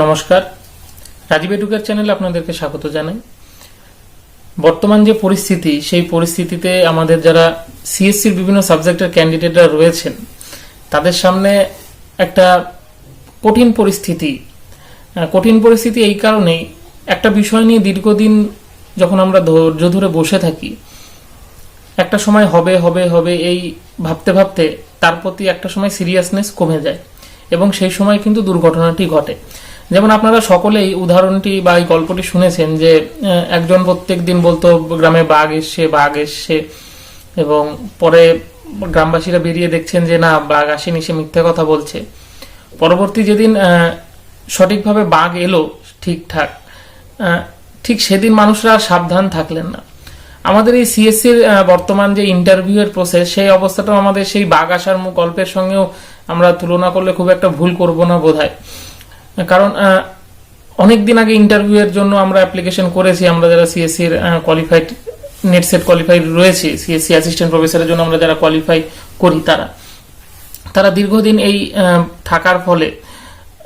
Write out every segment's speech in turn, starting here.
নমস্কার। রাজীব এডুকের চ্যানেলে আপনাদেরকে স্বাগত জানাই। বর্তমান যে পরিস্থিতি, সেই পরিস্থিতিতে আমাদের যারা সিএসসির বিভিন্ন সাবজেক্টের ক্যান্ডিডেটরা রয়েছেন, তাদের সামনে একটা কঠিন পরিস্থিতি। কঠিন পরিস্থিতি এই কারণেই একটা বিষয় নিয়ে দীর্ঘদিন যখন আমরা ধৈর্য ধরে বসে থাকি, একটা সময় হবে হবে হবে এই ভাবতে ভাবতে তার প্রতি একটা সময় সিরিয়াসনেস কমে যায় এবং সেই সময় কিন্তু দুর্ঘটনাটি ঘটে। যেমন আপনারা সকলেই উদাহরণটি বা এই গল্পটি শুনেছেন যে একজন প্রত্যেক দিন বলতো, গ্রামে বাঘ এসছে বাঘ এসছে। এবং পরে গ্রামবাসীরা বেরিয়ে দেখছেন যে, না, বাঘ আসেনি, সে মিথ্যে কথা বলছে। পরবর্তী যেদিন সঠিকভাবে বাঘ এলো, ঠিকঠাক ঠিক সেদিন মানুষরা সাবধান থাকলেন না। আমাদের এই সিএসসির বর্তমান যে ইন্টারভিউ এর প্রসেস সেই অবস্থাটাও আমাদের সেই বাঘ আসার গল্পের সঙ্গেও আমরা তুলনা করলে খুব একটা ভুল করব না বোধহয়। কারণ অনেক দিন আগে ইন্টারভিউ এর জন্য আমরা অ্যাপ্লিকেশন করেছি, আমরা যারা সিএসসি এর কোয়ালিফাইড নেট সেট কোয়ালিফাইড রয়েছে সিএসসি অ্যাসিস্ট্যান্ট প্রফেসরের জন্য আমরা যারা কোয়ালিফাই করি তারা। তারা দীর্ঘদিন এই থাকার ফলে,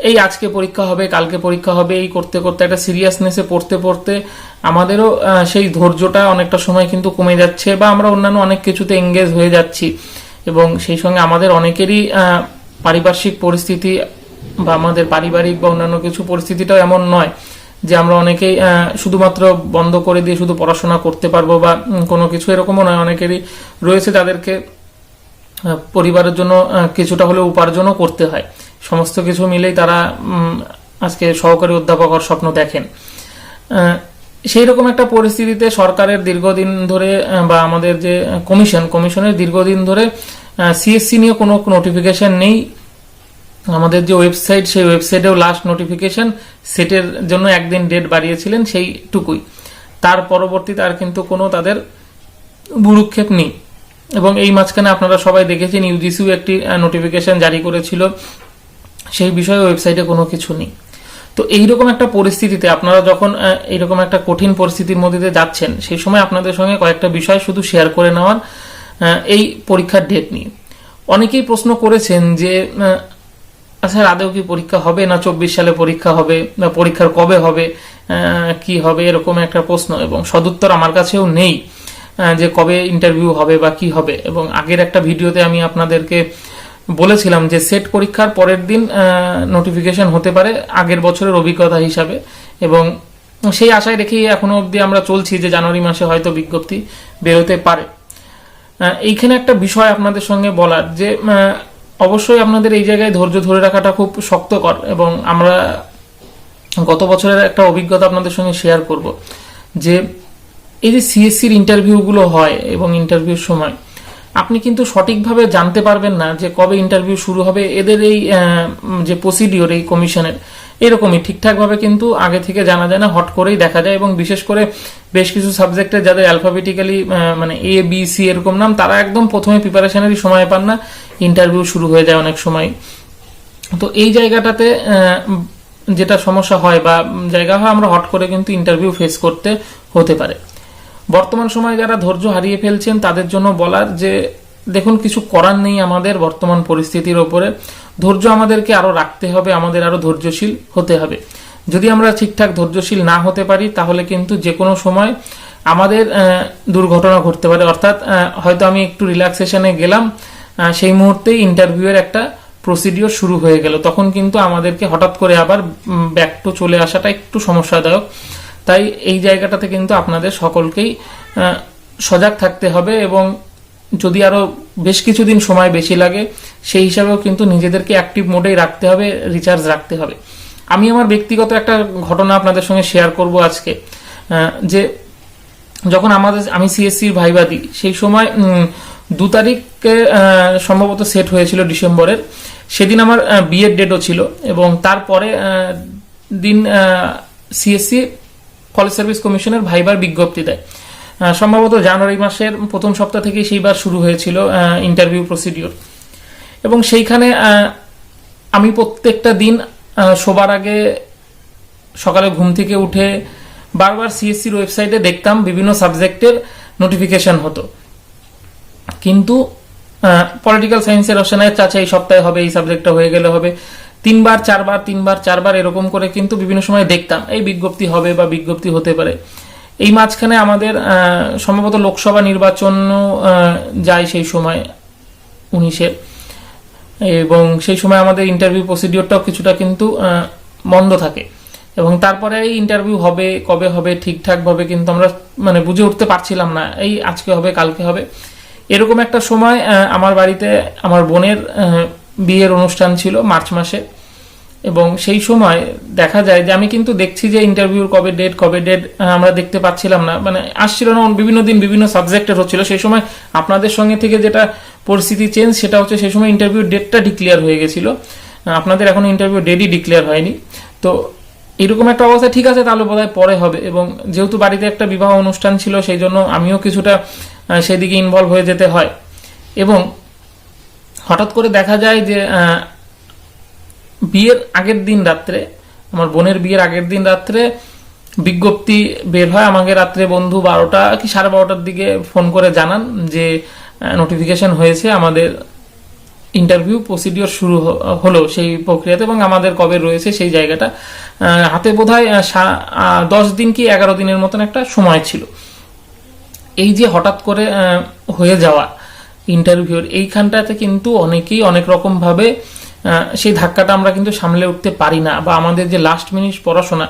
এই আজকে পরীক্ষা হবে, কালকে পরীক্ষা হবে, এই করতে করতে একটা সিরিয়াসনেসে পড়তে পড়তে আমাদেরও সেই ধৈর্যটা অনেকটা সময় কিন্তু কমে যাচ্ছে বা আমরা অন্যান্য অনেক কিছুতে এঙ্গেজ হয়ে যাচ্ছি। এবং সেই সঙ্গে আমাদের অনেকেরই পারিপার্শ্বিক পরিস্থিতি বা আমাদের পারিবারিক বা অন্যান্য কিছু পরিস্থিতিটাও এমন নয় যে আমরা অনেকেই শুধুমাত্র বন্ধ করে দিয়ে শুধু পড়াশোনা করতে পারব বা কোনো কিছু এরকমও নয়। অনেকেরই রয়েছে তাদেরকে পরিবারের জন্য কিছুটা হলেও উপার্জনও করতে হয়। সমস্ত কিছু মিলেই তারা আজকে সহকারী অধ্যাপক হওয়ার স্বপ্ন দেখেন। সেই রকম একটা পরিস্থিতিতে সরকারের দীর্ঘদিন ধরে বা আমাদের যে কমিশন, কমিশনের দীর্ঘদিন ধরে সিএসসি নিয়ে কোনো নোটিফিকেশন নেই। আমাদের যে ওয়েবসাইট সেই ওয়েবসাইটেও লাস্ট নোটিফিকেশন সেটের জন্য একদিন ডেট বাড়িয়েছিলেন সেইটুকুই। তার পরবর্তীতে আর কিন্তু কোনো তাদের ভুরুক্ষেপ নেই। এবং এই মাঝখানে আপনারা সবাই দেখেছেন ইউজিসিও একটি নোটিফিকেশন জারি করেছিল। সেই বিষয়ে ওয়েবসাইটে কোনো কিছু নেই। তো এইরকম একটা পরিস্থিতিতে আপনারা যখন এইরকম একটা কঠিন পরিস্থিতির মধ্যে দিয়ে যাচ্ছেন, সেই সময় আপনাদের সঙ্গে কয়েকটা বিষয় শুধু শেয়ার করে নেওয়ার এই পরীক্ষার ডেট নিয়ে। অনেকেই প্রশ্ন করেছেন যে আচ্ছা আদৌ কি পরীক্ষা হবে না চব্বিশ সালে পরীক্ষা হবে না পরীক্ষার কবে হবে? কি হবে? এরকম একটা প্রশ্ন এবং সদুত্তর আমার কাছেও নেই যে কবে ইন্টারভিউ হবে বা কি হবে। এবং আগের একটা ভিডিওতে আমি আপনাদেরকে বলেছিলাম যে সেট পরীক্ষার পরের দিন নোটিফিকেশন হতে পারে আগের বছরের অভিজ্ঞতা হিসাবে এবং সেই আশায় রেখেই এখনও অবধি আমরা চলছি যে জানুয়ারি মাসে হয়তো বিজ্ঞপ্তি বেরোতে পারে। এইখানে একটা বিষয় আপনাদের সঙ্গে বলার যে অবশ্যই আপনাদের এই জায়গায় ধৈর্য ধরে রাখাটা খুব শক্তকর এবং আমরা গত বছরের একটা অভিজ্ঞতা আপনাদের সঙ্গে শেয়ার করব যে এই যে সিএসসির ইন্টারভিউগুলো হয় এবং ইন্টারভিউর সময়, আপনি কিন্তু সঠিকভাবে জানতে পারবেন না যে কবে ইন্টারভিউ শুরু হবে। এদের এই যে প্রসিডিওর এই কমিশনের এরকমই ঠিকঠাকভাবে কিন্তু আগে থেকে জানা যায় না, হট করেই দেখা যায় এবং বিশেষ করে বেশ কিছু সাবজেক্টে যাদের অ্যালফাবেটিক্যালি মানে এ বি সি এরকম নাম, তারা একদম প্রথমে প্রিপারেশনেরই সময় পান না। ইন্টারভিউ শুরু হয়ে যায় অনেক সময়। তো এই জায়গাটাতে যেটা সমস্যা হয় বা জায়গা হয়, আমরা হট করে কিন্তু ইন্টারভিউ ফেস করতে হতে পারে। বর্তমান সময়ে যারা ধৈর্য হারিয়ে ফেলছেন, তাদের জন্য বলার যে, দেখুন, কিছু করার নেই আমাদের বর্তমান পরিস্থিতির ওপরে। ধৈর্য আমাদেরকে আরও রাখতে হবে, আমাদের আরও ধৈর্যশীল হতে হবে। যদি আমরা ঠিকঠাক ধৈর্যশীল না হতে পারি, তাহলে কিন্তু যে কোনো সময় আমাদের দুর্ঘটনা ঘটতে পারে। অর্থাৎ হয়তো আমি একটু রিল্যাক্সেশনে গেলাম সেই মুহূর্তেই ইন্টারভিউয়ের একটা প্রসিডিওর শুরু হয়ে গেল। তখন কিন্তু আমাদেরকে হঠাৎ করে আবার ব্যাক টু চলে আসাটা একটু সমস্যাদায়ক। তাই এই জায়গাটাতে কিন্তু আপনাদের সকলকেই সজাগ থাকতে হবে এবং যদি আরও বেশ কিছুদিন সময় বেশি লাগে, সেই হিসাবেও কিন্তু নিজেদেরকে অ্যাক্টিভ মোডেই রাখতে হবে রিচার্জ রাখতে হবে। আমি আমার ব্যক্তিগত একটা ঘটনা আপনাদের সঙ্গে শেয়ার করব আজকে যে যখন আমাদের, আমি সিএসসির ভাইবা দিই সেই সময় দু তারিখে সম্ভবত সেট হয়েছিল ডিসেম্বরের। সেদিন আমার বিয়ের ডেটও ছিল এবং তারপরে দিন সিএসসি কলেজ সার্ভিস কমিশনের ভাইবার বিজ্ঞপ্তি দেয়। সম্ভবত জানুয়ারি মাসের প্রথম সপ্তাহ থেকেই সেইবার শুরু হয়েছিল ইন্টারভিউ প্রসিডিওর এবং সেইখানে আমি প্রত্যেকটা দিন শোবার আগে সকালে ঘুম থেকে উঠে বারবার সিএসসির ওয়েবসাইটে দেখতাম বিভিন্ন সাবজেক্টের নোটিফিকেশন হতো। কিন্তু পলিটিক্যাল সায়েন্সের অপশনে আচ্ছা এই সপ্তাহে হবে, এই সাবজেক্টটা হয়ে গেলে হবে। তিনবার, চারবার তিনবার, চারবার এরকম করে কিন্তু বিভিন্ন সময় দেখতাম, এই বিজ্ঞপ্তি হবে বা বিজ্ঞপ্তি হতে পারে। এই মাঝখানে আমাদের সম্ভবত লোকসভা নির্বাচনও যায় সেই সময় উনিশের এবং সেই সময় আমাদের ইন্টারভিউ প্রসিডিওরটাও কিছুটা কিন্তু বন্ধ থাকে। এবং তারপরে এই ইন্টারভিউ হবে, কবে হবে, ঠিকঠাকভাবে কিন্তু আমরা মানে বুঝে উঠতে পারছিলাম না, এই আজকে হবে, কালকে হবে। এরকম একটা সময় আমার বাড়িতে আমার বোনের বিয়ের অনুষ্ঠান ছিল মার্চ মাসে। এবং সেই সময় দেখা যায় যে আমি কিন্তু দেখছি যে ইন্টারভিউর কবে ডেট কবে ডেট আমরা দেখতে পাচ্ছিলাম না। মানে আসছিল না, বিভিন্ন দিন বিভিন্ন সাবজেক্টের হচ্ছিল। সেই সময় আপনাদের সঙ্গে থেকে যেটা পরিস্থিতি চেঞ্জ সেটা হচ্ছে সেই সময় ইন্টারভিউ ডেটটা ডিক্লেয়ার হয়ে গেছিল। আপনাদের এখন ইন্টারভিউ ডেটই ডিক্লেয়ার হয়নি। তো এরকম একটা অবস্থা, ঠিক আছে, তাহলে বোধহয় পরে হবে। এবং যেহেতু বাড়িতে একটা বিবাহ অনুষ্ঠান ছিল, সেই জন্য আমিও কিছুটা সেদিকে ইনভলভ হয়ে যেতে হয়। এবং হঠাৎ করে দেখা যায় যে বিয়ের আগের দিন রাত্রে, আমার বোনের বিয়ের আগের দিন রাত্রে বিজ্ঞপ্তি বের হয়, আমাকে রাত্রে বন্ধু বারোটা কি সাড়ে বারোটার দিকে ফোন করে জানান যে নোটিফিকেশন হয়েছে আমাদের ইন্টারভিউ প্রসিডিওর শুরু হলো সেই প্রক্রিয়াতে এবং আমাদের কবে রয়েছে সেই জায়গাটা। হাতে বোধ হয় দশ দিন কি এগারো দিনের মতন একটা সময় ছিল। এই যে হঠাৎ করে হয়ে যাওয়া ইন্টারভিউর এইখানটাতে কিন্তু অনেকেই অনেক রকম ভাবে সেই ধাক্কাটা আমরা কিন্তু সামলে উঠতে পারি না বা আমাদের যে লাস্ট মিনিট পড়াশোনা,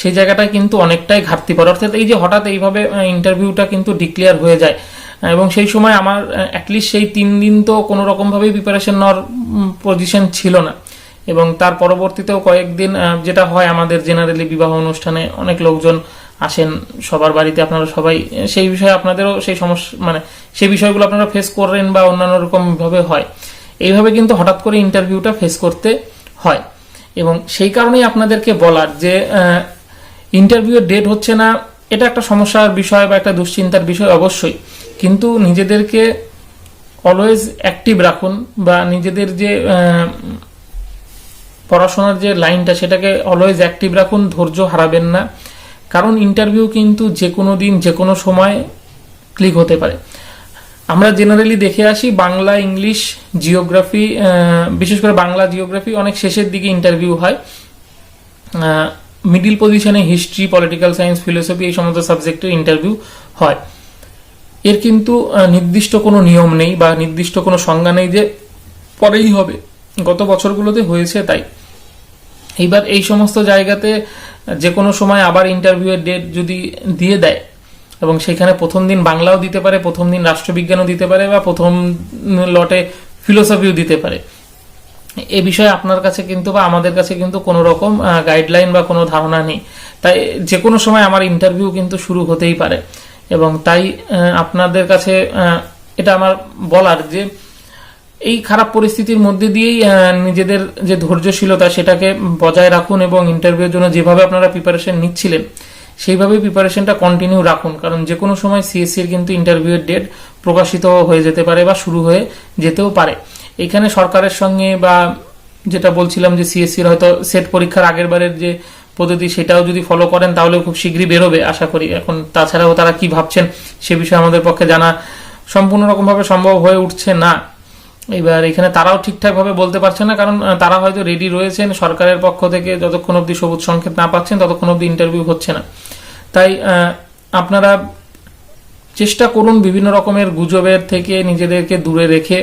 সেই জায়গাটায় কিন্তু অনেকটাই ঘাটতি পড়ে। অর্থাৎ এই যে হঠাৎ এইভাবে ইন্টারভিউটা কিন্তু ডিক্লেয়ার হয়ে যায়। এবং সেই সময় আমার অ্যাটলিস্ট সেই তিন দিন তো কোনো রকমভাবেই প্রিপারেশন নেওয়ার পজিশন ছিল না। এবং তার পরবর্তীতেও কয়েকদিন যেটা হয় আমাদের জেনারেলি বিবাহ অনুষ্ঠানে অনেক লোকজন আসেন সবার বাড়িতে, আপনারা সবাই সেই বিষয়ে আপনাদেরও সেই সমস্যা মানে সেই বিষয়গুলো আপনারা ফেস করেন বা অন্যান্য রকম ভাবে হয়। এইভাবে কিন্তু হঠাৎ করে ইন্টারভিউটা ফেস করতে হয়। এবং সেই কারণেই আপনাদেরকে বলার যে ইন্টারভিউয়ের ডেট হচ্ছে না, এটা একটা সমস্যার বিষয় বা একটা দুশ্চিন্তার বিষয় অবশ্যই। কিন্তু নিজেদেরকে অলওয়েজ অ্যাক্টিভ রাখুন বা নিজেদের যে পড়াশোনার যে লাইনটা, সেটাকে অলওয়েজ অ্যাক্টিভ রাখুন, ধৈর্য হারাবেন না। কারণ ইন্টারভিউ কিন্তু যে কোনো দিন যে কোনো সময় ক্লিক হতে পারে। আমরা জেনারেলি দেখে আসি বাংলা, ইংলিশ জিওগ্রাফি বিশেষ করে বাংলা জিওগ্রাফি অনেক শেষের দিকে ইন্টারভিউ হয়। মিডিল পজিশনে হিস্ট্রি পলিটিক্যাল সায়েন্স ফিলোসফি এই সমস্ত সাবজেক্টের ইন্টারভিউ হয়। এর কিন্তু নির্দিষ্ট কোনো নিয়ম নেই বা নির্দিষ্ট কোনো সংজ্ঞা নেই যে পরেই হবে। গত বছরগুলোতে হয়েছে তাই। এইবার এই সমস্ত জায়গাতে যে কোনো সময় আবার ইন্টারভিউয়ের ডেট যদি দিয়ে দেয় এবং সেখানে প্রথম দিন বাংলাও দিতে পারে, প্রথম দিন রাষ্ট্রবিজ্ঞানও দিতে পারে বা প্রথম লটে ফিলোসফিও দিতে পারে। এ বিষয়ে আপনার কাছে কিন্তু বা আমাদের কাছে কিন্তু কোনো রকম গাইডলাইন বা কোনো ধারণা নেই। তাই যে কোনো সময় আমার ইন্টারভিউ কিন্তু শুরু হতেই পারে। এবং তাই আপনাদের কাছে এটা আমার বলার যে, এই খারাপ পরিস্থিতির মধ্যে দিয়েই নিজেদের যে ধৈর্যশীলতা সেটাকে বজায় রাখুন এবং ইন্টারভিউর জন্য যেভাবে আপনারা প্রিপারেশন নিচ্ছিলেন সেইভাবেই প্রিপারেশনটা কন্টিনিউ রাখুন, কারণ যে কোনো সময় সিএসসির কিন্তু ইন্টারভিউয়ের ডেট প্রকাশিত হয়ে যেতে পারে বা শুরু হয়ে যেতেও পারে। এখানে সরকারের সঙ্গে বা যেটা বলছিলাম যে সিএসসির হয়তো সেট পরীক্ষার আগের বারের যে পদ্ধতি, সেটাও যদি ফলো করেন তাহলে খুব শীঘ্রই বেরোবে, আশা করি। এখন তাছাড়াও তারা কি ভাবছেন, সে বিষয়ে আমাদের পক্ষে জানা সম্পূর্ণ রকমভাবে সম্ভব হয়ে উঠছে না। এবার এখানে তারাও ঠিকঠাক ভাবে বলতে পারছে না, কারণ তারা হয়তো রেডি রয়েছেন, সরকারের পক্ষ থেকে যতক্ষণ অবধি সবুজ সংকেত না পাচ্ছেন, ততক্ষণ অবধি ইন্টারভিউ হচ্ছে না। তাই আপনারা চেষ্টা করুন বিভিন্ন রকমের গুজবের থেকে নিজেদেরকে দূরে রেখে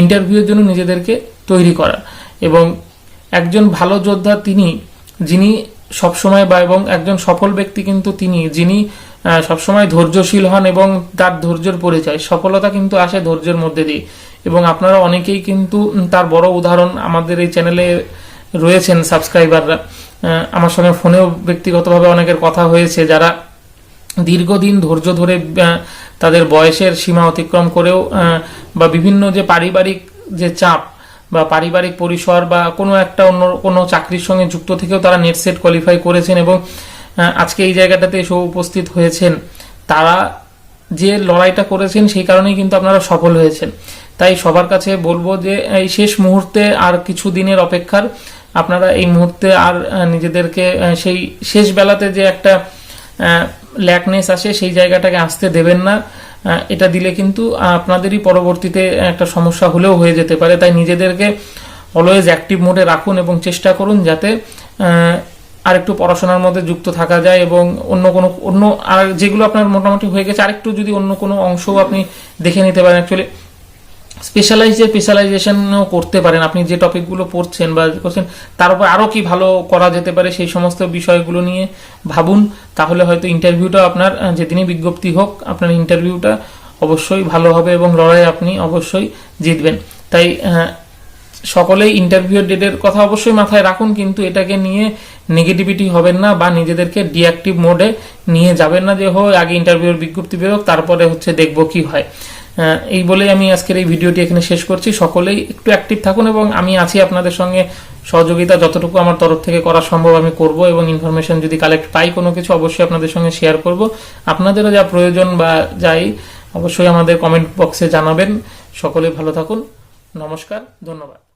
ইন্টারভিউর জন্য নিজেদেরকে তৈরি করা। এবং একজন ভালো যোদ্ধা তিনি, যিনি সবসময় বা এবং একজন সফল ব্যক্তি কিন্তু তিনি, যিনি সবসময় ধৈর্যশীল হন এবং তার ধৈর্যের পরিচয়, সফলতা কিন্তু আসে ধৈর্যের মধ্যে দিয়ে। এবং আপনারা অনেকেই কিন্তু তার বড় উদাহরণ আমাদের এই চ্যানেলে রয়েছেন সাবস্ক্রাইবাররা আমার সঙ্গে ফোনেও ব্যক্তিগতভাবে অনেকের কথা হয়েছে, যারা দীর্ঘদিন ধৈর্য ধরে তাদের বয়সের সীমা অতিক্রম করেও বা বিভিন্ন যে পারিবারিক যে চাপ বা পারিবারিক পরিসর বা কোনো একটা অন্য কোনো চাকরির সঙ্গে যুক্ত থেকেও তারা নেট সেট কোয়ালিফাই করেছেন এবং আজকে এই জায়গাটাতে এসে উপস্থিত হয়েছেন। তারা যে লড়াইটা করেছেন সেই কারণেই কিন্তু আপনারা সফল হয়েছেন। তাই সবার কাছে বলব যে, এই শেষ মুহূর্তে আর কিছু দিনের অপেক্ষার আপনারা এই মুহূর্তে আর নিজেদেরকে সেই শেষ বেলাতে যে একটা ল্যাকনেস আসে সেই জায়গাটাকে আসতে দেবেন না। এটা দিলে কিন্তু আপনাদেরই পরবর্তীতে একটা সমস্যা হলেও হয়ে যেতে পারে। তাই নিজেদেরকে অলওয়েজ অ্যাক্টিভ মোডে রাখুন এবং চেষ্টা করুন যাতে আর একটু পড়াশোনার মধ্যে যুক্ত থাকা যায় এবং অন্য কোনো, অন্য আর যেগুলো আপনার মোটামুটি হয়ে গেছে, আরেকটু যদি অন্য কোনো অংশও আপনি দেখে নিতে পারেন অ্যাকচুয়ালি স্পেশালাইজে স্পেশালাইজেশনও করতে পারেন, আপনি যে টপিকগুলো পড়ছেন বা করছেন, তার উপর আরও কি ভালো করা যেতে পারে সেই সমস্ত বিষয়গুলো নিয়ে ভাবুন, তাহলে হয়তো ইন্টারভিউটা আপনার যেদিনই বিজ্ঞপ্তি হোক, আপনার ইন্টারভিউটা অবশ্যই ভালো হবে এবং লড়াই আপনি অবশ্যই জিতবেন। তাই সকলেই ইন্টারভিউ ডেটের কথা অবশ্যই মাথায় রাখুন, কিন্তু এটাকে নিয়ে নেগেটিভিটি হবেন না বা নিজেদেরকে ডিঅ্যাক্টিভ মোডে নিয়ে যাবেন না যে হয় আগে ইন্টারভিউর বিজ্ঞপ্তি বেরোক, তারপরে হচ্ছে দেখব কি হয়। এই বলেই আমি আজকের এই ভিডিওটি এখানে শেষ করছি। সকলেই একটু অ্যাক্টিভ থাকুন এবং আমি আছি আপনাদের সঙ্গে। সহযোগিতা যতটুকু আমার তরফ থেকে করা সম্ভব আমি করব এবং ইনফরমেশন যদি কালেক্ট পাই কোনো কিছু, অবশ্যই আপনাদের সঙ্গে শেয়ার করব। আপনাদেরও যা প্রয়োজন বা যাই, অবশ্যই আমাদের কমেন্ট বক্সে জানাবেন। সকলে ভালো থাকুন। নমস্কার, ধন্যবাদ।